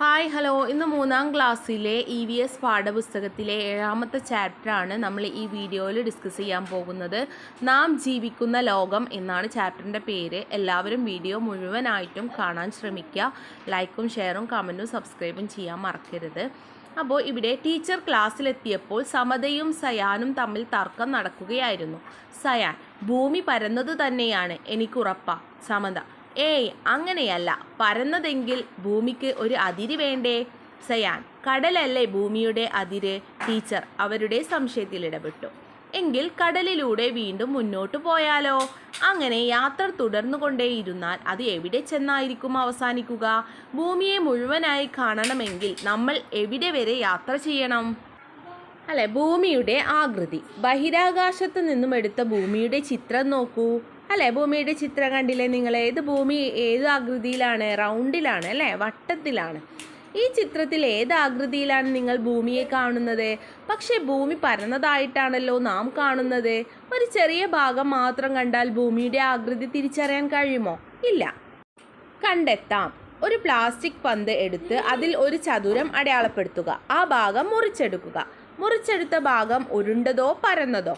Hi hello ഇന്ന് മൂന്നാം ക്ലാസ്സിലെ ഇ വി എസ് പാഠപുസ്തകത്തിലെ ഏഴാമത്തെ ചാപ്റ്ററാണ് നമ്മൾ ഈ വീഡിയോയിൽ ഡിസ്കസ് ചെയ്യാൻ പോകുന്നത്. നാം ജീവിക്കുന്ന ലോകം എന്നാണ് ചാപ്റ്ററിന്റെ പേര്. എല്ലാവരും വീഡിയോ മുഴുവനായിട്ടും കാണാൻ ശ്രമിക്കുക. ലൈക്കും ഷെയറും കമന്റും സബ്സ്ക്രൈബും ചെയ്യാൻ മറക്കരുത്. അപ്പോൾ ഇവിടെ ടീച്ചർ ക്ലാസ്സിലെത്തിയപ്പോൾ സമതയും സയാനും തമ്മിൽ തർക്കം നടക്കുകയായിരുന്നു. സയാൻ ഭൂമി പരന്നത് തന്നെയാണ്. എനിക്കുറപ്പാ സമത ഏയ് അങ്ങനെയല്ല. പരന്നതെങ്കിൽ ഭൂമിക്ക് ഒരു അതിര് വേണ്ടേ? സയാൻ കടലല്ലേ ഭൂമിയുടെ അതിര്? ടീച്ചർ അവരുടെ സംശയത്തിൽ ഇടപെട്ടു. എങ്കിൽ കടലിലൂടെ വീണ്ടും മുന്നോട്ട് പോയാലോ? അങ്ങനെ യാത്ര തുടർന്നു തുടർന്നുകൊണ്ടേയിരുന്നാൽ അത് എവിടെ ചെന്നായിരിക്കും അവസാനിക്കുക? ഭൂമിയെ മുഴുവനായി കാണണമെങ്കിൽ നമ്മൾ എവിടെ വരെ യാത്ര ചെയ്യണം? അല്ലെ ഭൂമിയുടെ ആകൃതി. ബഹിരാകാശത്ത് നിന്നും എടുത്ത ഭൂമിയുടെ ചിത്രം നോക്കൂ. അല്ലെ? ഭൂമിയുടെ ചിത്രം കണ്ടില്ലേ നിങ്ങൾ ഏത് ഭൂമി ഏത് ആകൃതിയിലാണ്? റൗണ്ടിലാണ് അല്ലേ? വട്ടത്തിലാണ്. ഈ ചിത്രത്തിൽ ഏത് ആകൃതിയിലാണ് നിങ്ങൾ ഭൂമിയെ കാണുന്നത്? പക്ഷേ ഭൂമി പരന്നതായിട്ടാണല്ലോ നാം കാണുന്നത്. ഒരു ചെറിയ ഭാഗം മാത്രം കണ്ടാൽ ഭൂമിയുടെ ആകൃതി തിരിച്ചറിയാൻ കഴിയുമോ? ഇല്ല. കണ്ടെത്താം. ഒരു പ്ലാസ്റ്റിക് പന്ത് എടുത്ത് അതിൽ ഒരു ചതുരം അടയാളപ്പെടുത്തുക. ആ ഭാഗം മുറിച്ചെടുക്കുക. മുറിച്ചെടുത്ത ഭാഗം ഉരുണ്ടതോ പരന്നതോ?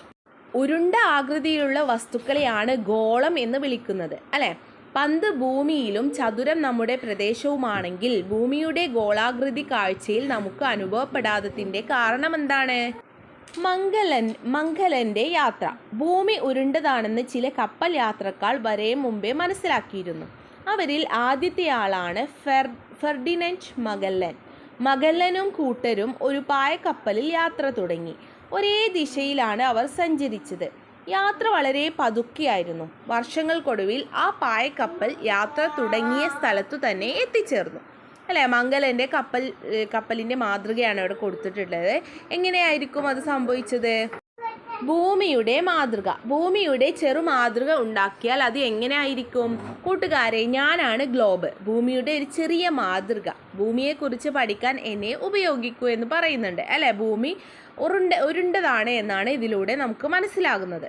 ഉരുണ്ട ആകൃതിയിലുള്ള വസ്തുക്കളെയാണ് ഗോളം എന്ന് വിളിക്കുന്നത് അല്ലേ? പന്ത് ഭൂമിയിലും ചതുരം നമ്മുടെ പ്രദേശവുമാണെങ്കിൽ ഭൂമിയുടെ ഗോളാകൃതി കാഴ്ചയിൽ നമുക്ക് അനുഭവപ്പെടാത്തതിന്റെ കാരണം എന്താണ് മംഗലൻ മംഗലന്റെ യാത്ര. ഭൂമി ഉരുണ്ടതാണെന്ന് ചില കപ്പൽ യാത്രക്കാർ വരെ മുമ്പേ മനസ്സിലാക്കിയിരുന്നു. അവരിൽ ആദ്യത്തെ ആളാണ് ഫെർ ഫെർഡിനന്റ് മഗല്ലൻ. മഗല്ലനും കൂട്ടരും ഒരു പായക്കപ്പലിൽ യാത്ര തുടങ്ങി. ഒരേ ദിശയിലാണ് അവർ സഞ്ചരിച്ചത്. യാത്ര വളരെ പതുക്കെയായിരുന്നു. വർഷങ്ങൾക്കൊടുവിൽ ആ പായക്കപ്പൽ യാത്ര തുടങ്ങിയ സ്ഥലത്തു തന്നെ എത്തിച്ചേർന്നു. അല്ലേ? മംഗലന്റെ കപ്പൽ കപ്പലിന്റെ മാതൃകയാണ് ഇവിടെ കൊടുത്തിട്ടുള്ളത്. എങ്ങനെയായിരിക്കും അത് സംഭവിച്ചത്? ഭൂമിയുടെ മാതൃക. ഭൂമിയുടെ ചെറു മാതൃക ഉണ്ടാക്കിയാൽ അത് എങ്ങനെയായിരിക്കും? കൂട്ടുകാരെ ഞാനാണ് ഗ്ലോബ്. ഭൂമിയുടെ ഒരു ചെറിയ മാതൃക. ഭൂമിയെക്കുറിച്ച് പഠിക്കാൻ എന്നെ ഉപയോഗിക്കൂ എന്ന് പറയുന്നുണ്ട്. അല്ലേ? ഭൂമി ഉരുണ്ട ഉരുണ്ടതാണ് എന്നാണ് ഇതിലൂടെ നമുക്ക് മനസ്സിലാകുന്നത്.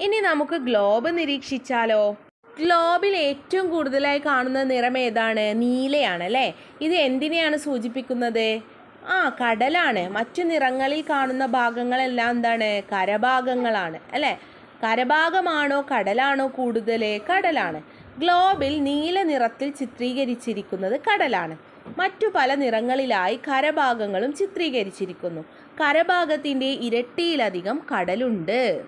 ഇനി നമുക്ക് ഗ്ലോബ് നിരീക്ഷിച്ചാലോ? ഗ്ലോബിൽ ഏറ്റവും കൂടുതലായി കാണുന്ന നിറം ഏതാണ്? നീലയാണ് അല്ലേ? ഇത് എന്തിനെയാണ് സൂചിപ്പിക്കുന്നത്? ആ കടലാണ്. മറ്റു നിറങ്ങളിൽ കാണുന്ന ഭാഗങ്ങളെല്ലാം എന്താണ്? കരഭാഗങ്ങളാണ് അല്ലേ? കരഭാഗമാണോ കടലാണോ കൂടുതൽ കടലാണ്. ഗ്ലോബിൽ നീല നിറത്തിൽ ചിത്രീകരിച്ചിരിക്കുന്നത് കടലാണ്. മറ്റു പല നിറങ്ങളിലായി കരഭാഗങ്ങളും ചിത്രീകരിച്ചിരിക്കുന്നു. കരഭാഗത്തിന്റെ ഇരട്ടിയിലധികം കടലുണ്ട്.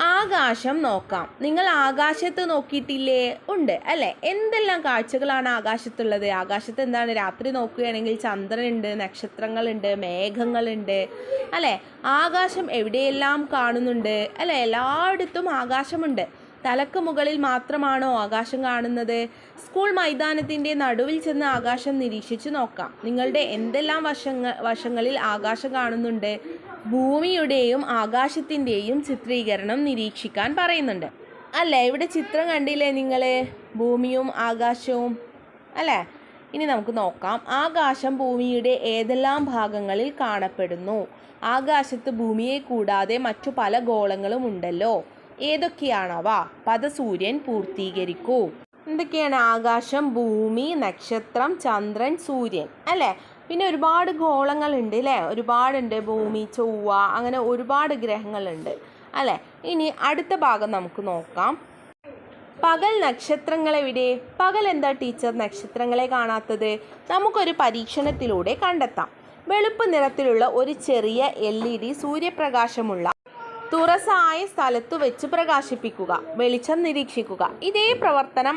ആകാശം നോക്കാം. നിങ്ങൾ ആകാശത്ത് നോക്കിയിട്ടില്ലേ? ഉണ്ട് അല്ലേ? എന്തെല്ലാം കാഴ്ചകളാണ് ആകാശത്തുള്ളത്? ആകാശത്ത് എന്താണ്? രാത്രി നോക്കുകയാണെങ്കിൽ ചന്ദ്രനുണ്ട് നക്ഷത്രങ്ങളുണ്ട് മേഘങ്ങളുണ്ട് അല്ലേ? ആകാശം എവിടെയെല്ലാം കാണുന്നുണ്ട്? അല്ലേ? എല്ലായിടത്തും ആകാശമുണ്ട്. തലക്ക് മുകളിൽ മാത്രമാണോ ആകാശം കാണുന്നത്? സ്കൂൾ മൈതാനത്തിന്റെ നടുവിൽ ചെന്ന് ആകാശം നിരീക്ഷിച്ചു നോക്കാം. നിങ്ങളുടെ എന്തെല്ലാം വശങ്ങൾ വശങ്ങളിൽ ആകാശം കാണുന്നുണ്ട്? ഭൂമിയുടെയും ആകാശത്തിന്റെയും ചിത്രീകരണം നിരീക്ഷിക്കാൻ പറയുന്നുണ്ട്. അല്ലേ? ഇവിടെ ചിത്രം കണ്ടില്ലേ നിങ്ങൾ ഭൂമിയും ആകാശവും. അല്ലേ? ഇനി നമുക്ക് നോക്കാം. ആകാശം ഭൂമിയുടെ ഏതെല്ലാം ഭാഗങ്ങളിൽ കാണപ്പെടുന്നു? ആകാശത്ത് ഭൂമിയെ കൂടാതെ മറ്റു പല ഗോളങ്ങളും ഉണ്ടല്ലോ. ഏതൊക്കെയാണവ? പദസൂര്യൻ പൂർത്തീകരിക്കൂ. എന്തൊക്കെയാണ് ആകാശം ഭൂമി നക്ഷത്രം ചന്ദ്രൻ സൂര്യൻ? അല്ലേ? പിന്നെ ഒരുപാട് ഗോളങ്ങളുണ്ട് അല്ലേ ഒരുപാടുണ്ട് ഭൂമി ചൊവ്വ അങ്ങനെ ഒരുപാട് ഗ്രഹങ്ങളുണ്ട്. അല്ലേ? ഇനി അടുത്ത ഭാഗം നമുക്ക് നോക്കാം. പകൽ നക്ഷത്രങ്ങൾ എവിടെ പകൽ എന്താ ടീച്ചർ നക്ഷത്രങ്ങളെ കാണാത്തത്? നമുക്കൊരു പരീക്ഷണത്തിലൂടെ കണ്ടെത്താം. വെളുപ്പ് നിറത്തിലുള്ള ഒരു ചെറിയ എൽ ഇ ഡി സൂര്യപ്രകാശമുള്ള തുറസായ സ്ഥലത്തു വെച്ച് പ്രകാശിപ്പിക്കുക വെളിച്ചം നിരീക്ഷിക്കുക. ഇതേ പ്രവർത്തനം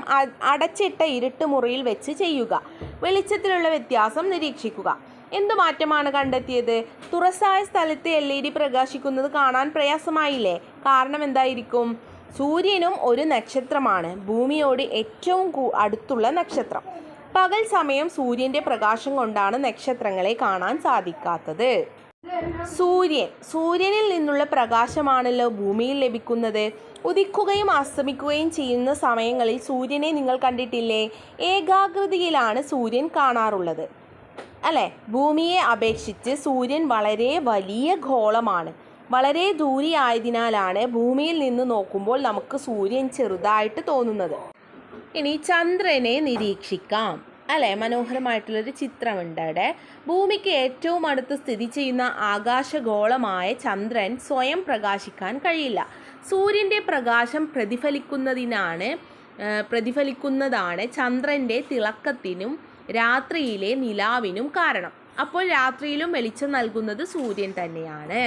അടച്ചിട്ട ഇരുട്ട് മുറിയിൽ വെച്ച് ചെയ്യുക. വെളിച്ചത്തിലുള്ള വ്യത്യാസം നിരീക്ഷിക്കുക. എന്തു മാറ്റമാണ് കണ്ടെത്തിയത്? തുറസായ സ്ഥലത്ത് എൽ ഇ ഡി പ്രകാശിക്കുന്നത് കാണാൻ പ്രയാസമായില്ലേ? കാരണം എന്തായിരിക്കും? സൂര്യനും ഒരു നക്ഷത്രമാണ്. ഭൂമിയോട് ഏറ്റവും അടുത്തുള്ള നക്ഷത്രം. പകൽ സമയം സൂര്യന്റെ പ്രകാശം കൊണ്ടാണ് നക്ഷത്രങ്ങളെ കാണാൻ സാധിക്കാത്തത്. സൂര്യൻ. സൂര്യനിൽ നിന്നുള്ള പ്രകാശമാണല്ലോ ഭൂമിയിൽ ലഭിക്കുന്നത്. ഉദിക്കുകയും അസ്തമിക്കുകയും ചെയ്യുന്ന സമയങ്ങളിൽ സൂര്യനെ നിങ്ങൾ കണ്ടിട്ടില്ലേ? ഏകാഗ്രതയിലാണ് സൂര്യൻ കാണാറുള്ളത്. അല്ലേ? ഭൂമിയെ അപേക്ഷിച്ച് സൂര്യൻ വളരെ വലിയ ഗോളമാണ്. വളരെ ദൂരെയായതിനാലാണ് ഭൂമിയിൽ നിന്ന് നോക്കുമ്പോൾ നമുക്ക് സൂര്യൻ ചെറുതായിട്ട് തോന്നുന്നത്. ഇനി ചന്ദ്രനെ നിരീക്ഷിക്കാം. അല്ലേ? മനോഹരമായിട്ടുള്ളൊരു ചിത്രമുണ്ട് അവിടെ. ഭൂമിക്ക് ഏറ്റവും അടുത്ത് സ്ഥിതി ചെയ്യുന്ന ആകാശഗോളമായ ചന്ദ്രൻ സ്വയം പ്രകാശിക്കാൻ കഴിയില്ല. സൂര്യന്റെ പ്രകാശം പ്രതിഫലിക്കുന്നതിനാണ് പ്രതിഫലിക്കുന്നതാണ് ചന്ദ്രന്റെ തിളക്കത്തിനും രാത്രിയിലെ നിലാവിനും കാരണം. അപ്പോൾ രാത്രിയിലും വെളിച്ചം നൽകുന്നത് സൂര്യൻ തന്നെയാണ്.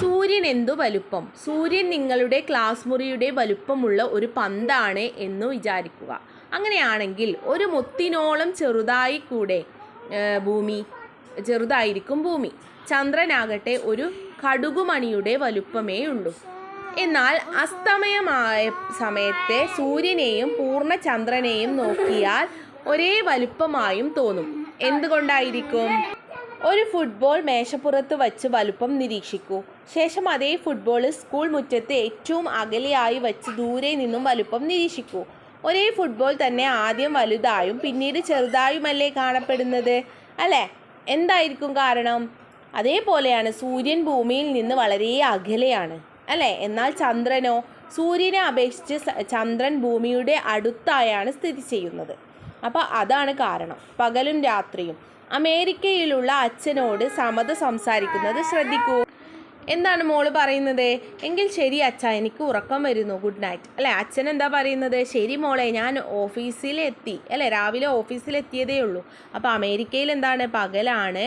സൂര്യൻ എന്തു വലുപ്പം? സൂര്യൻ നിങ്ങളുടെ ക്ലാസ് മുറിയുടെ വലുപ്പമുള്ള ഒരു പന്താണ് എന്ന് വിചാരിക്കുക. അങ്ങനെയാണെങ്കിൽ ഒരു മുത്തിനോളം ചെറുതായി കൂടെ ഭൂമി ചെറുതായിരിക്കും ഭൂമി. ചന്ദ്രനാകട്ടെ ഒരു കടുകുമണിയുടെ വലുപ്പമേ ഉള്ളൂ. എന്നാൽ അസ്തമയമായ സമയത്തെ സൂര്യനെയും പൂർണ ചന്ദ്രനെയും നോക്കിയാൽ ഒരേ വലുപ്പമായും തോന്നും. എന്തുകൊണ്ടായിരിക്കും? ഒരു ഫുട്ബോൾ മേശപ്പുറത്ത് വച്ച് വലുപ്പം നിരീക്ഷിക്കൂ. ശേഷം അതേ ഫുട്ബോൾ സ്കൂൾ മുറ്റത്ത് ഏറ്റവും അകലെയായി വച്ച് ദൂരെ നിന്നും വലുപ്പം നിരീക്ഷിക്കൂ. ഒരേ ഫുട്ബോൾ തന്നെ ആദ്യം വലുതായും പിന്നീട് ചെറുതായുമല്ലേ കാണപ്പെടുന്നത്? അല്ലേ? എന്തായിരിക്കും കാരണം? അതേപോലെയാണ് സൂര്യൻ ഭൂമിയിൽ നിന്ന് വളരെ അകലെയാണ്. അല്ലേ? എന്നാൽ ചന്ദ്രനോ സൂര്യനെ അപേക്ഷിച്ച് ചന്ദ്രൻ ഭൂമിയുടെ അടുത്തായാണ് സ്ഥിതി ചെയ്യുന്നത്. അപ്പോൾ അതാണ് കാരണം. പകലും രാത്രിയും. അമേരിക്കയിലുള്ള അച്ഛനോട് സമത സംസാരിക്കുന്നത് ശ്രദ്ധിക്കൂ. എന്താണ് മോൾ പറയുന്നത്? എങ്കിൽ ശരി അച്ഛ എനിക്ക് ഉറക്കം വരുന്നു. ഗുഡ് നൈറ്റ് അല്ലേ അച്ഛൻ എന്താ പറയുന്നത്? ശരി മോളെ ഞാൻ ഓഫീസിലെത്തി. അല്ലേ രാവിലെ ഓഫീസിലെത്തിയതേ ഉള്ളൂ. അപ്പോൾ അമേരിക്കയിൽ എന്താണ്? പകലാണ്.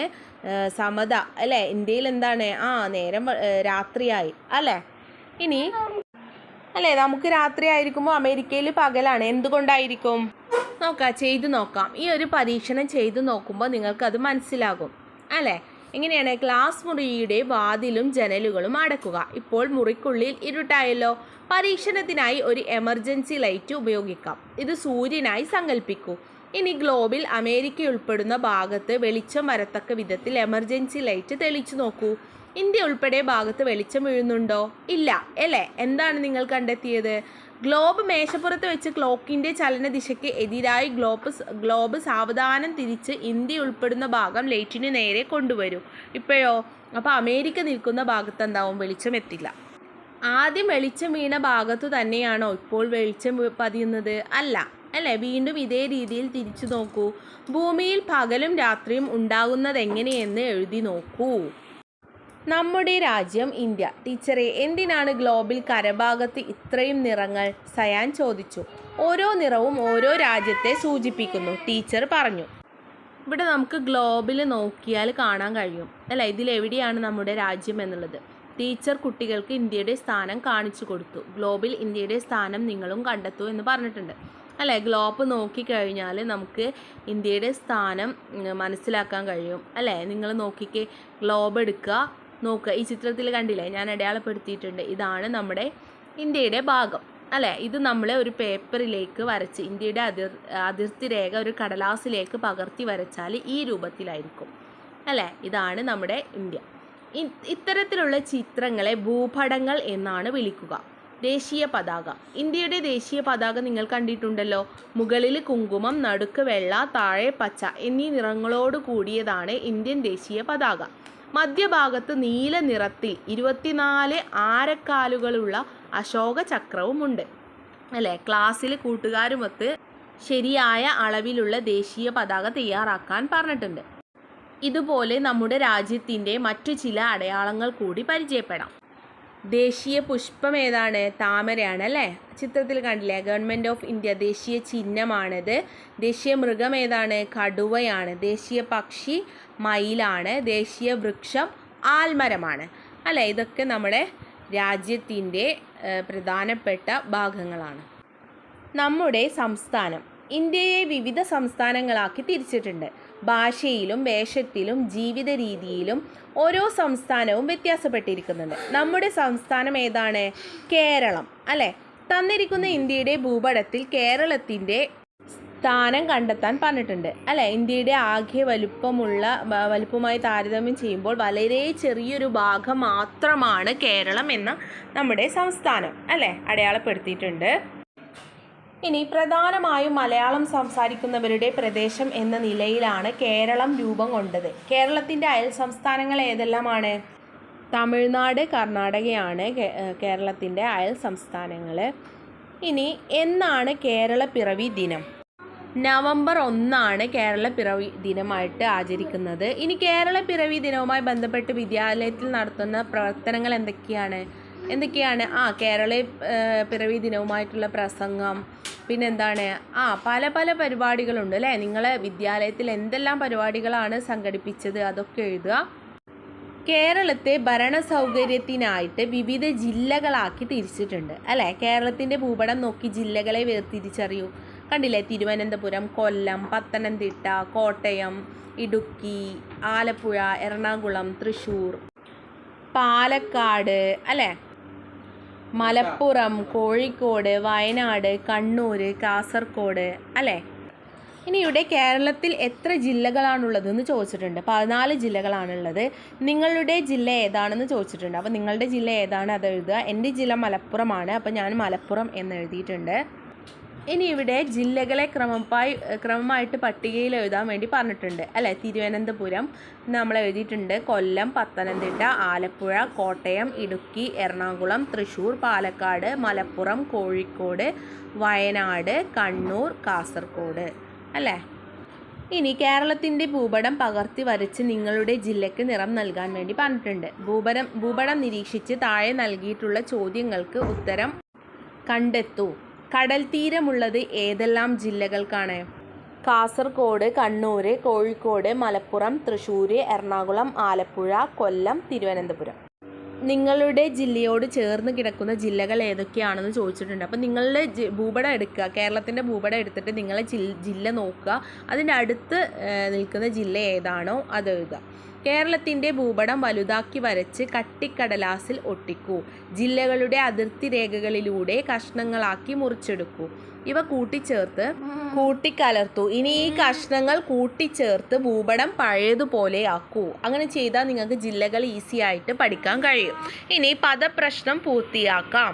സമത. അല്ലേ ഇന്ത്യയിൽ എന്താണ്? ആ നേരം രാത്രിയായി. അല്ലേ? ഇനി അല്ലേ നമുക്ക് രാത്രി ആയിരിക്കുമ്പോൾ അമേരിക്കയിൽ പകലാണ്. എന്തുകൊണ്ടായിരിക്കും? നോക്കാം ചെയ്തു നോക്കാം. ഈ ഒരു പരീക്ഷണം ചെയ്തു നോക്കുമ്പോൾ നിങ്ങൾക്കത് മനസ്സിലാകും. അല്ലേ? എങ്ങനെയാണ് ക്ലാസ് മുറിയുടെ വാതിലും ജനലുകളും അടക്കുക. ഇപ്പോൾ മുറിക്കുള്ളിൽ ഇരുട്ടായല്ലോ. പരീക്ഷണത്തിനായി ഒരു എമർജൻസി ലൈറ്റ് ഉപയോഗിക്കാം. ഇത് സൂര്യനായി സങ്കല്പിക്കൂ ഇനി ഗ്ലോബിൽ അമേരിക്ക ഉൾപ്പെടുന്ന ഭാഗത്ത് വെളിച്ചം വരത്തക്ക വിധത്തിൽ എമർജൻസി ലൈറ്റ് തെളിച്ചു നോക്കൂ. ഇന്ത്യ ഉൾപ്പെടെ ഭാഗത്ത് വെളിച്ചം വീഴുന്നുണ്ടോ? ഇല്ല അല്ലേ? എന്താണ് നിങ്ങൾ കണ്ടെത്തിയത്? ഗ്ലോബ് മേശപ്പുറത്ത് വെച്ച് ക്ലോക്കിന്റെ ചലനദിശയ്ക്ക് എതിരായി ഗ്ലോബ് ഗ്ലോബ് സാവധാനം തിരിച്ച് ഇന്ത്യ ഉൾപ്പെടുന്ന ഭാഗം ലൈറ്റിന് നേരെ കൊണ്ടുവരും. ഇപ്പോഴോ? അപ്പോൾ അമേരിക്ക നിൽക്കുന്ന ഭാഗത്ത് എന്താവും വെളിച്ചം എത്തില്ല. ആദ്യം വെളിച്ചം വീണ ഭാഗത്തു തന്നെയാണോ ഇപ്പോൾ വെളിച്ചം പതിയുന്നത്? അല്ല. അല്ലേ? വീണ്ടും ഇതേ രീതിയിൽ തിരിച്ചു നോക്കൂ. ഭൂമിയിൽ പകലും രാത്രിയും ഉണ്ടാകുന്നതെങ്ങനെയെന്ന് എഴുതി നോക്കൂ. നമ്മുടെ രാജ്യം ഇന്ത്യ. ടീച്ചറെ എന്തിനാണ് ഗ്ലോബിൽ കരഭാഗത്ത് ഇത്രയും നിറങ്ങൾ? സയാൻ ചോദിച്ചു. ഓരോ നിറവും ഓരോ രാജ്യത്തെ സൂചിപ്പിക്കുന്നു. ടീച്ചർ പറഞ്ഞു. ഇവിടെ നമുക്ക് ഗ്ലോബിൽ നോക്കിയാൽ കാണാൻ കഴിയും. അല്ല ഇതിലെവിടെയാണ് നമ്മുടെ രാജ്യം എന്നുള്ളത്? ടീച്ചർ കുട്ടികൾക്ക് ഇന്ത്യയുടെ സ്ഥാനം കാണിച്ചു കൊടുത്തു. ഗ്ലോബിൽ ഇന്ത്യയുടെ സ്ഥാനം നിങ്ങളും കണ്ടെത്തൂ എന്ന് പറഞ്ഞിട്ടുണ്ട്. അല്ലേ? ഗ്ലോബ് നോക്കിക്കഴിഞ്ഞാൽ നമുക്ക് ഇന്ത്യയുടെ സ്ഥാനം മനസ്സിലാക്കാൻ കഴിയും. അല്ലേ? നിങ്ങൾ നോക്കിക്കേ ഗ്ലോബ് എടുക്കുക. നോക്കുക. ഈ ചിത്രത്തിൽ കണ്ടില്ലേ? ഞാൻ അടയാളപ്പെടുത്തിയിട്ടുണ്ട്. ഇതാണ് നമ്മുടെ ഇന്ത്യയുടെ ഭാഗം. അല്ലേ? ഇത് നമ്മൾ ഒരു പേപ്പറിലേക്ക് വരച്ച് ഇന്ത്യയുടെ അതിർ അതിർത്തി രേഖ ഒരു കടലാസിലേക്ക് പകർത്തി വരച്ചാൽ ഈ രൂപത്തിലായിരിക്കും. അല്ലേ? ഇതാണ് നമ്മുടെ ഇന്ത്യ. ഇത്തരത്തിലുള്ള ചിത്രങ്ങളെ ഭൂപടങ്ങൾ എന്നാണ് വിളിക്കുക. ദേശീയ പതാക. ഇന്ത്യയുടെ ദേശീയ പതാക നിങ്ങൾ കണ്ടിട്ടുണ്ടല്ലോ. മുകളിൽ കുങ്കുമം നടുക്ക് വെള്ള താഴെ പച്ച എന്നീ നിറങ്ങളോട് കൂടിയതാണ് ഇന്ത്യൻ ദേശീയ പതാക. മധ്യഭാഗത്ത് നീല നിറത്തിൽ ഇരുപത്തിനാല് ആരക്കാലുകളുള്ള അശോക ചക്രവുമുണ്ട് അല്ലേ? ക്ലാസ്സിൽ കൂട്ടുകാരുമൊത്ത് ശരിയായ അളവിലുള്ള ദേശീയ പതാക തയ്യാറാക്കാൻ പറഞ്ഞിട്ടുണ്ട്. ഇതുപോലെ നമ്മുടെ രാജ്യത്തിന്റെ മറ്റു ചില അടയാളങ്ങൾ കൂടി പരിചയപ്പെടാം. ദേശീയ പുഷ്പം ഏതാണ്? താമരയാണ് അല്ലേ? ചിത്രത്തിൽ കണ്ടില്ലേ? ഗവൺമെന്റ് ഓഫ് ഇന്ത്യ ദേശീയ ചിഹ്നമാണിത്. ദേശീയ മൃഗം ഏതാണ്? കടുവയാണ്. ദേശീയ പക്ഷി മയിലാണ്. ദേശീയ വൃക്ഷം ആൽമരമാണ്. അല്ലേ? ഇതൊക്കെ നമ്മുടെ രാജ്യത്തിന്റെ പ്രധാനപ്പെട്ട ഭാഗങ്ങളാണ്. നമ്മുടെ സംസ്ഥാനം. ഇന്ത്യയെ വിവിധ സംസ്ഥാനങ്ങളാക്കി തിരിച്ചിട്ടുണ്ട്. ഭാഷയിലും വേഷത്തിലും ജീവിത രീതിയിലും ഓരോ സംസ്ഥാനവും വ്യത്യാസപ്പെട്ടിരിക്കുന്നുണ്ട്. നമ്മുടെ സംസ്ഥാനം ഏതാണ്? കേരളം അല്ലേ? തന്നിരിക്കുന്ന ഇന്ത്യയുടെ ഭൂപടത്തിൽ കേരളത്തിന്റെ സ്ഥാനം കണ്ടെത്താൻ പറഞ്ഞിട്ടുണ്ട് അല്ലേ? ഇന്ത്യയുടെ ആകെ വലുപ്പമുള്ള വലുപ്പമായി താരതമ്യം ചെയ്യുമ്പോൾ വളരെ ചെറിയൊരു ഭാഗം മാത്രമാണ് കേരളം എന്ന നമ്മുടെ സംസ്ഥാനം അല്ലേ? അടയാളപ്പെടുത്തിയിട്ടുണ്ട്. ഇനി പ്രധാനമായും മലയാളം സംസാരിക്കുന്നവരുടെ പ്രദേശം എന്ന നിലയിലാണ് കേരളം രൂപം കൊണ്ടത്. കേരളത്തിന്റെ അയൽ സംസ്ഥാനങ്ങൾ ഏതെല്ലാമാണ്? തമിഴ്നാട് കർണാടകയാണ് കേരളത്തിന്റെ അയൽ സംസ്ഥാനങ്ങൾ. ഇനി എന്നാണ് കേരള പിറവി ദിനം? നവംബർ ഒന്നാണ് കേരള പിറവി ദിനമായിട്ട് ആചരിക്കുന്നത്. ഇനി കേരള പിറവി ദിനവുമായി ബന്ധപ്പെട്ട് വിദ്യാലയത്തിൽ നടത്തുന്ന പ്രവർത്തനങ്ങൾ എന്തൊക്കെയാണ്? എന്തൊക്കെയാണ്? ആ കേരള പിറവി ദിനവുമായിട്ടുള്ള പ്രസംഗം പിന്നെന്താണ്? ആ പല പല പരിപാടികളുണ്ട് അല്ലേ? നിങ്ങളെ വിദ്യാലയത്തിൽ എന്തെല്ലാം പരിപാടികളാണ് സംഘടിപ്പിച്ചത്? അതൊക്കെ എഴുതുക. കേരളത്തെ ഭരണ സൗകര്യത്തിനായിട്ട് വിവിധ ജില്ലകളാക്കി തിരിച്ചിട്ടുണ്ട് അല്ലേ? കേരളത്തിന്റെ ഭൂപടം നോക്കി ജില്ലകളെ വേർതിരിച്ചറിയൂ കണ്ടില്ലേ? തിരുവനന്തപുരം കൊല്ലം പത്തനംതിട്ട കോട്ടയം ഇടുക്കി ആലപ്പുഴ എറണാകുളം തൃശ്ശൂർ പാലക്കാട് അല്ലേ? മലപ്പുറം കോഴിക്കോട് വയനാട് കണ്ണൂർ കാസർഗോഡ് അല്ലേ? ഇനി ഇവിടെ കേരളത്തിൽ എത്ര ജില്ലകളാണുള്ളതെന്ന് ചോദിച്ചിട്ടുണ്ട്. പതിനാല് ജില്ലകളാണുള്ളത്. നിങ്ങളുടെ ജില്ല ഏതാണെന്ന് ചോദിച്ചിട്ടുണ്ട്. അപ്പോൾ നിങ്ങളുടെ ജില്ല ഏതാണ്? അത് എഴുതുക. എന്റെ ജില്ല മലപ്പുറമാണ്. അപ്പോൾ ഞാൻ മലപ്പുറം എന്ന് എഴുതിയിട്ടുണ്ട്. ഇനി ഇവിടെ ജില്ലകളെ ക്രമമായി ക്രമമായിട്ട് പട്ടികയിൽ എഴുതാൻ വേണ്ടി പറഞ്ഞിട്ടുണ്ട്. അല്ലേ? തിരുവനന്തപുരം നമ്മൾ എഴുതിയിട്ടുണ്ട്. കൊല്ലം പത്തനംതിട്ട ആലപ്പുഴ കോട്ടയം ഇടുക്കി എറണാകുളം തൃശ്ശൂർ പാലക്കാട് മലപ്പുറം കോഴിക്കോട് വയനാട് കണ്ണൂർ കാസർഗോഡ്. അല്ലേ? ഇനി കേരളത്തിന്റെ ഭൂപടം പകർത്തി വരച്ച് നിങ്ങളുടെ ജില്ലയ്ക്ക് നിറം നൽകാൻ വേണ്ടി പറഞ്ഞിട്ടുണ്ട്. ഭൂപടം ഭൂപടം നിരീക്ഷിച്ച് താഴെ നൽകിയിട്ടുള്ള ചോദ്യങ്ങൾക്ക് ഉത്തരം കണ്ടെത്തൂ. കടൽ തീരമുള്ളത് ഏതെല്ലാം ജില്ലകൾക്കാണ്? കാസർഗോഡ് കണ്ണൂർ കോഴിക്കോട് മലപ്പുറം തൃശ്ശൂർ എറണാകുളം ആലപ്പുഴ കൊല്ലം തിരുവനന്തപുരം. നിങ്ങളുടെ ജില്ലയോട് ചേർന്ന് കിടക്കുന്ന ജില്ലകൾ ഏതൊക്കെയാണെന്ന് ചോദിച്ചിട്ടുണ്ട്. അപ്പോൾ നിങ്ങളുടെ ഭൂപടം എടുക്കുക. കേരളത്തിന്റെ ഭൂപടം എടുത്തിട്ട് നിങ്ങളെ ജില്ല നോക്കുക. അതിന്റെ അടുത്ത് നിൽക്കുന്ന ജില്ല ഏതാണോ അത് എഴുതുക. കേരളത്തിന്റെ ഭൂപടം വലുതാക്കി വരച്ച് കട്ടിക്കടലാസിൽ ഒട്ടിക്കൂ. ജില്ലകളുടെ അതിർത്തി രേഖകളിലൂടെ കഷ്ണങ്ങളാക്കി മുറിച്ചെടുക്കൂ. ഇവ കൂട്ടിച്ചേർത്ത് കൂട്ടിക്കലർത്തു. ഇനി ഈ കഷ്ണങ്ങൾ കൂട്ടിച്ചേർത്ത് ഭൂപടം പഴയതുപോലെ ആക്കൂ അങ്ങനെ ചെയ്താൽ നിങ്ങൾക്ക് ജില്ലകൾ ഈസി ആയിട്ട് പഠിക്കാൻ കഴിയും. ഇനി പദപ്രശ്നം പൂർത്തിയാക്കാം.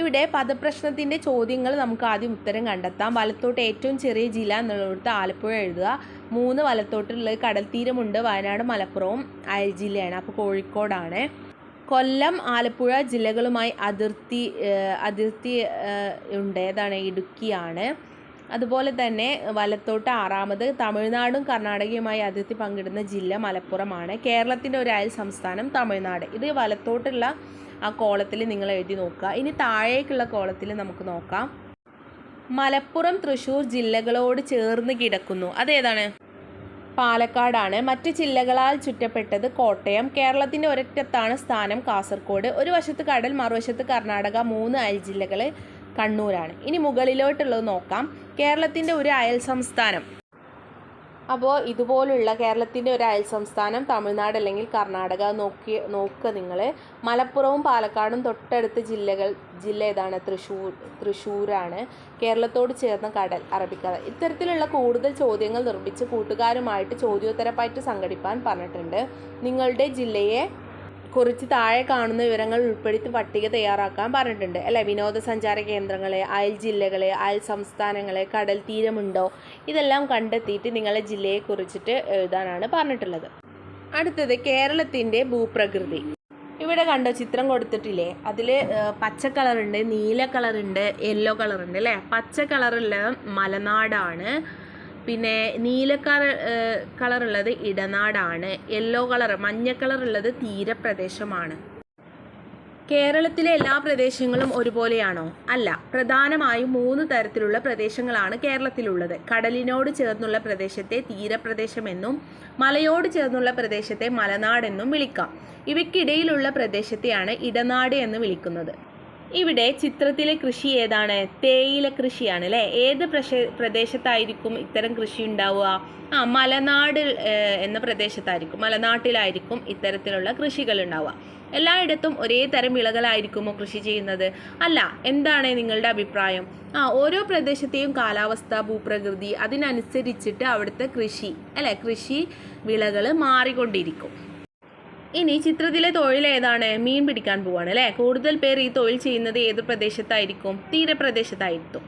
ഇവിടെ പദപ്രശ്നത്തിന്റെ ചോദ്യങ്ങൾ നമുക്ക് ആദ്യം ഉത്തരം കണ്ടെത്താം. വലത്തോട്ട് ഏറ്റവും ചെറിയ ജില്ല എന്നുള്ളിടത്ത് ആലപ്പുഴ എഴുതുക. മൂന്ന് വലത്തോട്ടുള്ളത് കടൽത്തീരമുണ്ട്. വയനാട് മലപ്പുറവും അയൽ ജില്ലയാണ് അപ്പോൾ കോഴിക്കോടാണ്. കൊല്ലം ആലപ്പുഴ ജില്ലകളുമായി അതിർത്തി അതിർത്തി ഉണ്ട്. ഏതാണ്? ഇടുക്കിയാണ്. അതുപോലെ തന്നെ വലത്തോട്ട് ആറാമത് തമിഴ്നാടും കർണാടകയുമായി അതിർത്തി പങ്കിടുന്ന ജില്ല മലപ്പുറമാണ്. കേരളത്തിന്റെ ഒരു അയൽ സംസ്ഥാനം തമിഴ്നാട്. ഇത് വലത്തോട്ടുള്ള ആ കോളത്തിൽ നിങ്ങൾ എഴുതി നോക്കുക. ഇനി താഴേക്കുള്ള കോളത്തിൽ നമുക്ക് നോക്കാം. മലപ്പുറം തൃശ്ശൂർ ജില്ലകളോട് ചേർന്ന് കിടക്കുന്നു. അതേതാണ്? പാലക്കാടാണ്. മറ്റ് ജില്ലകളാൽ ചുറ്റപ്പെട്ടത് കോട്ടയം. കേരളത്തിന്റെ ഒരറ്റത്താണ് സ്ഥാനം കാസർഗോഡ് ഒരു വശത്ത് കടൽ മറുവശത്ത് കർണാടക മൂന്ന് അയൽ ജില്ലകൾ കണ്ണൂരാണ്. ഇനി മുകളിലോട്ടുള്ളത് നോക്കാം. കേരളത്തിന്റെ ഒരു അയൽ സംസ്ഥാനം. അപ്പോൾ ഇതുപോലുള്ള കേരളത്തിന്റെ ഒരു അയൽ സംസ്ഥാനം തമിഴ്നാട് അല്ലെങ്കിൽ കർണാടക നോക്കി നോക്കുക നിങ്ങൾ മലപ്പുറവും പാലക്കാടും തൊട്ടടുത്ത ജില്ലകൾ ജില്ല ഏതാണ്? തൃശ്ശൂർ തൃശ്ശൂരാണ് കേരളത്തോട് ചേർന്ന കടൽ അറബിക്കടൽ. ഇത്തരത്തിലുള്ള കൂടുതൽ ചോദ്യങ്ങൾ നിർമ്മിച്ച് കൂട്ടുകാരുമായിട്ട് ചോദ്യോത്തരപ്പായിട്ട് സംഘടിപ്പാൻ പറഞ്ഞിട്ടുണ്ട്. നിങ്ങളുടെ ജില്ലയെ കുറിച്ച് താഴെ കാണുന്ന വിവരങ്ങൾ ഉൾപ്പെടുത്തി പട്ടിക തയ്യാറാക്കാൻ പറഞ്ഞിട്ടുണ്ട്. അല്ലേ? വിനോദസഞ്ചാര കേന്ദ്രങ്ങളെ അയൽ ജില്ലകളെ അയൽ സംസ്ഥാനങ്ങളെ കടൽ തീരമുണ്ടോ? ഇതെല്ലാം കണ്ടെത്തിയിട്ട് നിങ്ങളെ ജില്ലയെ കുറിച്ചിട്ട് എഴുതാനാണ് പറഞ്ഞിട്ടുള്ളത്. അടുത്തത് കേരളത്തിന്റെ ഭൂപ്രകൃതി. ഇവിടെ കണ്ടോ ചിത്രം കൊടുത്തിട്ടില്ലേ? അതിൽ പച്ച കളറുണ്ട് നീല കളറുണ്ട് യെല്ലോ കളറുണ്ട് അല്ലേ? പച്ച കളറുള്ള മലനാടാണ് പിന്നെ നീല കളർ കളറുള്ളത് ഇടനാടാണ്. യെല്ലോ കളർ മഞ്ഞ കളറുള്ളത് തീരപ്രദേശമാണ്. കേരളത്തിലെ എല്ലാ പ്രദേശങ്ങളും ഒരുപോലെയാണോ? അല്ല. പ്രധാനമായും മൂന്ന് തരത്തിലുള്ള പ്രദേശങ്ങളാണ് കേരളത്തിലുള്ളത്. കടലിനോട് ചേർന്നുള്ള പ്രദേശത്തെ തീരപ്രദേശമെന്നും മലയോട് ചേർന്നുള്ള പ്രദേശത്തെ മലനാടെന്നും വിളിക്കാം. ഇവയ്ക്കിടയിലുള്ള പ്രദേശത്തെയാണ് ഇടനാട് എന്ന് വിളിക്കുന്നത്. ഇവിടെ ചിത്രത്തിലെ കൃഷി ഏതാണ്? തേയില കൃഷിയാണ് അല്ലേ ഏത് പ്രശ പ്രദേശത്തായിരിക്കും ഇത്തരം കൃഷി ഉണ്ടാവുക? ആ മലനാട് എന്ന പ്രദേശത്തായിരിക്കും മലനാട്ടിലായിരിക്കും ഇത്തരത്തിലുള്ള കൃഷികൾ ഉണ്ടാവുക. എല്ലായിടത്തും ഒരേ തരം വിളകളായിരിക്കുമോ കൃഷി ചെയ്യുന്നത്? അല്ല എന്താണ് നിങ്ങളുടെ അഭിപ്രായം? ആ ഓരോ പ്രദേശത്തെയും കാലാവസ്ഥ ഭൂപ്രകൃതി അതിനനുസരിച്ചിട്ട് അവിടുത്തെ കൃഷി അല്ലേ? കൃഷി വിളകൾ മാറിക്കൊണ്ടിരിക്കും. ഇനി ചിത്രത്തിലെ തൊഴിൽ ഏതാണ് മീൻ പിടിക്കാൻ പോവാണ് അല്ലേ? കൂടുതൽ പേർ ഈ തൊഴിൽ ചെയ്യുന്നത് ഏത് പ്രദേശത്തായിരിക്കും? തീരപ്രദേശത്തായിരിക്കും.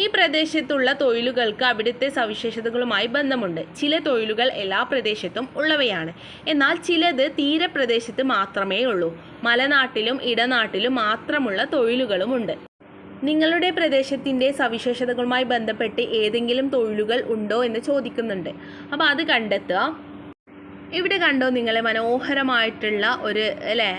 ഈ പ്രദേശത്തുള്ള തൊഴിലുകൾക്ക് അവിടുത്തെ സവിശേഷതകളുമായി ബന്ധമുണ്ട്. ചില തൊഴിലുകൾ എല്ലാ പ്രദേശത്തും ഉള്ളവയാണ്. എന്നാൽ ചിലത് തീരപ്രദേശത്ത് മാത്രമേ ഉള്ളൂ. മലനാട്ടിലും ഇടനാട്ടിലും മാത്രമുള്ള തൊഴിലുകളുമുണ്ട് നിങ്ങളുടെ പ്രദേശത്തിന്റെ സവിശേഷതകളുമായി ബന്ധപ്പെട്ട് ഏതെങ്കിലും തൊഴിലുകൾ ഉണ്ടോ എന്ന് ചോദിക്കുന്നുണ്ട്. അപ്പോൾ അത് കണ്ടെത്തുക. ഇവിടെ കണ്ടോ നിങ്ങൾ മനോഹരമായിട്ടുള്ള ഒരു അല്ലേ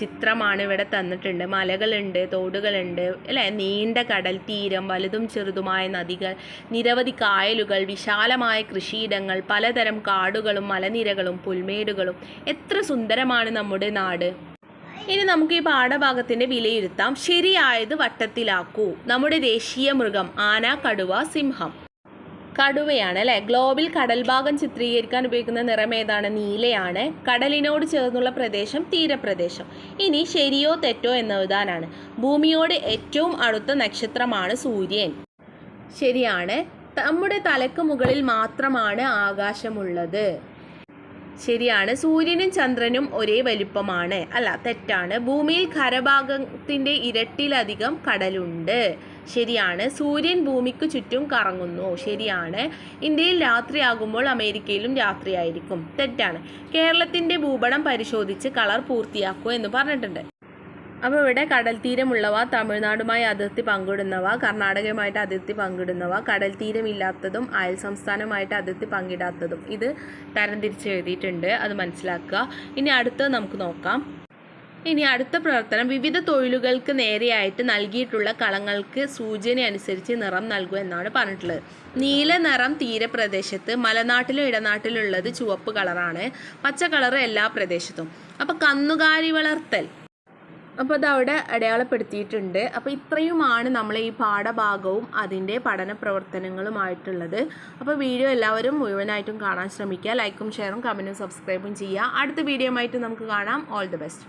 ചിത്രമാണ് ഇവിടെ തന്നിട്ടുണ്ട്. മലകളുണ്ട് തോടുകളുണ്ട് അല്ലേ നീണ്ട കടൽ തീരം വലുതും ചെറുതുമായ നദികൾ നിരവധി കായലുകൾ വിശാലമായ കൃഷിയിടങ്ങൾ പലതരം കാടുകളും മലനിരകളും പുൽമേടുകളും. എത്ര സുന്ദരമാണ് നമ്മുടെ നാട്. ഇനി നമുക്ക് ഈ പാഠഭാഗത്തിന്റെ വിലയിരുത്താം. ശരിയായത് വട്ടത്തിലാക്കൂ. നമ്മുടെ ദേശീയ മൃഗം ആന കടുവ സിംഹം. കടുവയാണ് അല്ലെ? ഗ്ലോബിൽ കടൽഭാഗം ചിത്രീകരിക്കാൻ ഉപയോഗിക്കുന്ന നിറം ഏതാണ്? നീലയാണ്. കടലിനോട് ചേർന്നുള്ള പ്രദേശം തീരപ്രദേശം. ഇനി ശരിയോ തെറ്റോ എന്ന് എഴുതാനാണ് ഭൂമിയോട് ഏറ്റവും അടുത്ത നക്ഷത്രമാണ് സൂര്യൻ. ശരിയാണ്. നമ്മുടെ തലക്ക് മുകളിൽ മാത്രമാണ് ആകാശമുള്ളത്. ശരിയാണ്. സൂര്യനും ചന്ദ്രനും ഒരേ വലിപ്പമാണ്. അല്ല തെറ്റാണ്. ഭൂമിയിൽ ഖരഭാഗത്തിന്റെ ഇരട്ടിലധികം കടലുണ്ട്. ശരിയാണ്. സൂര്യൻ ഭൂമിക്ക് ചുറ്റും കറങ്ങുന്നു. ശരിയാണ്. ഇന്ത്യയിൽ രാത്രിയാകുമ്പോൾ അമേരിക്കയിലും രാത്രിയായിരിക്കും. തെറ്റാണ്. കേരളത്തിന്റെ ഭൂപടം പരിശോധിച്ച് കളർ പൂർത്തിയാക്കൂ എന്ന് പറഞ്ഞിട്ടുണ്ട്. അപ്പോൾ ഇവിടെ കടൽ തീരമുള്ളവ തമിഴ്നാടുമായി അതിർത്തി പങ്കിടുന്നവ കർണാടകയുമായിട്ട് അതിർത്തി പങ്കിടുന്നവ കടൽ തീരമില്ലാത്തതും അയൽ സംസ്ഥാനവുമായിട്ട് അതിർത്തി പങ്കിടാത്തതും ഇത് തരംതിരിച്ച് എഴുതിയിട്ടുണ്ട്. അത് മനസ്സിലാക്കുക. ഇനി അടുത്തത് നമുക്ക് നോക്കാം. ഇനി അടുത്ത പ്രവർത്തനം വിവിധ തൊഴിലുകൾക്ക് നേരെയായിട്ട് നൽകിയിട്ടുള്ള കളങ്ങൾക്ക് സൂചന അനുസരിച്ച് നിറം നൽകുക എന്നാണ് പറഞ്ഞിട്ടുള്ളത്. നീല നിറം തീരപ്രദേശത്ത് മലനാട്ടിലും ഇടനാട്ടിലും ഉള്ളത് ചുവപ്പ് കളറാണ്. പച്ച കളർ എല്ലാ പ്രദേശത്തും. അപ്പോൾ കന്നുകാലി വളർത്തൽ. അപ്പോൾ അത് അവിടെ അടയാളപ്പെടുത്തിയിട്ടുണ്ട്. അപ്പോൾ ഇത്രയുമാണ് നമ്മൾ ഈ പാഠഭാഗവും അതിന്റെ പഠന പ്രവർത്തനങ്ങളുമായിട്ടുള്ളത്. അപ്പോൾ വീഡിയോ എല്ലാവരും മുഴുവനായിട്ടും കാണാൻ ശ്രമിക്കുക. ലൈക്കും ഷെയറും കമന്റും സബ്സ്ക്രൈബും ചെയ്യുക. അടുത്ത വീഡിയോ ആയിട്ട് നമുക്ക് കാണാം. All the best